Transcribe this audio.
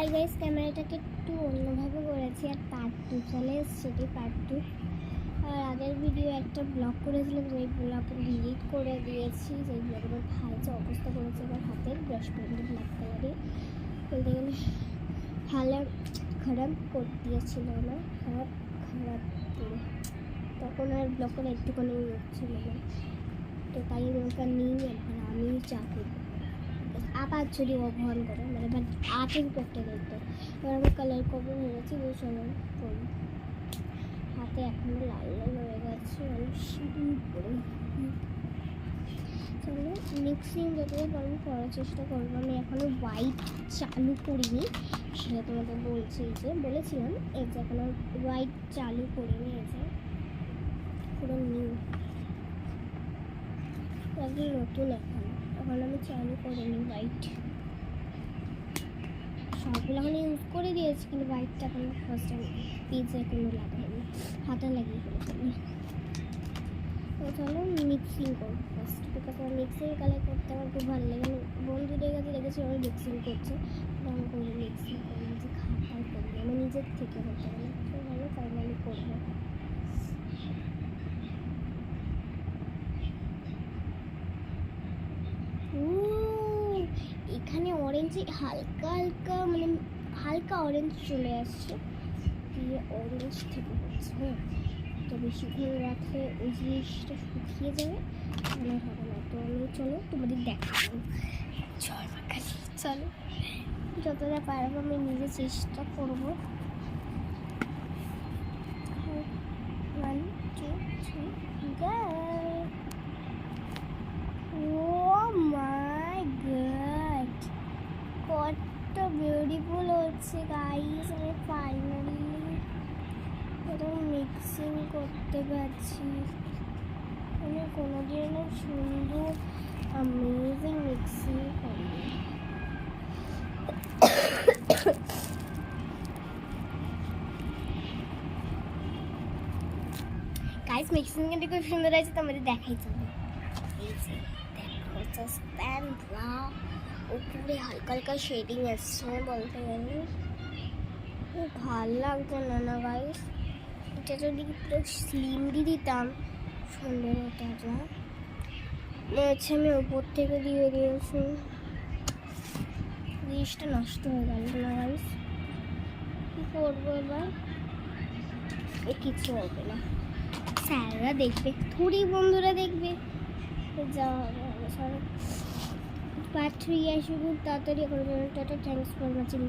Hi guys ক্যামেরাটাকে একটু অন্যভাবে করেছি আর পার্ট টু চলে এটি পার্ট টু আর আগের ভিডিও একটা ব্লগ করেছিলাম যে ব্লগ ডিলিট করে দিয়েছি। সেই ব্লগ আমার ভাই যে অবস্থা করেছে আমার হাতের ব্রাশ পেন্ট ব্ল্যাক কালারে বলতে গেলে ভালো খারাপ করে দিয়েছিল আমার খারাপ খারাপ করে। তখন আর ব্লগ করে একটুখানি ছিল না। তো তাই নিয়ে একবার আমি চা করব। আবার যদি অপহরণ করে মানে বাট আর্টের করতে দেখতো এবার আমার কালার কভার হয়ে গেছে করি। হাতে এখনও লাল লাল হয়ে গেছে আমি সিঁড়ি পরে। চলো মিক্সিং যতটা আমি করার চেষ্টা করব। আমি এখনও হোয়াইট চালু করিনি, সেটা তোমাদের বলছি যে, বলেছিলাম এই যে এখনও হোয়াইট চালু করিনি, এই যে। পুরো নিউ নতুন এখন এখন আমি চালু করিনি হোয়াইট সবগুলো এখন ইউজ করে দিয়েছি, কিন্তু হোয়াইটটা এখন ফার্স্ট টাইম পিজে কোনো লাগাইনি হাতে লাগিয়ে ফেলেছিলাম তো চলো মিক্সিং করব ফার্স্ট বিকজ আমার মিক্সিং কালার করতে আমার খুব ভালো লাগে। বন্ধুদের কাছে দেখেছি আমি মিক্সিং করছে। আমি করে মিক্সিং করি নিজে খাবার করি আমি নিজের থেকে করতে পারি তো ভালো তাই আমি করব উম, অরেঞ্জ হালকা হালকা মানে হালকা অরেঞ্জ চলে আসছে। দিয়ে অরেঞ্জ থেকে হচ্ছে হ্যাঁ তো বেশিক্ষণ রাখলে ওই জিনিসটা শুকিয়ে যাবে। তাহলে হবে না। তো আমি চলো তোমাদের দেখাবো। চল যতটা পারব আমি নিজে চেষ্টা করব। ওয়ান টু থ্রি কত বিউটিফুল হচ্ছে গাইস আমি ফাইনালি এটা মিক্সিং করতে পারছি। আমি কোনোদিনও সুন্দর অ্যামেজিং মিক্সিং করিনি। গাইস মিক্সিংটা খুব সুন্দর আছে তোমাদের দেখাই চলো। দেখো জাস্ট প্যান ওয়াও উপরে হালকা হালকা শেডিং এসছে, বলতে গেলে। ভালো লাগছে না না গাইস এটা যদি পুরো স্লিম দিয়ে দিতাম, সুন্দর হতো হচ্ছে আমি উপর থেকে দিয়ে দিয়েছি। জিনিসটা নষ্ট হয়ে গেল না গাইস কী করব এবার? এ কিছু হবে না। স্যাররা দেখবে থুড়ি বন্ধুরা দেখবে। যা হবে সবাই পার্ট থ্রি আসবে তাড়াতাড়ি করে টাটা থ্যাংকস ফর ওয়াচিং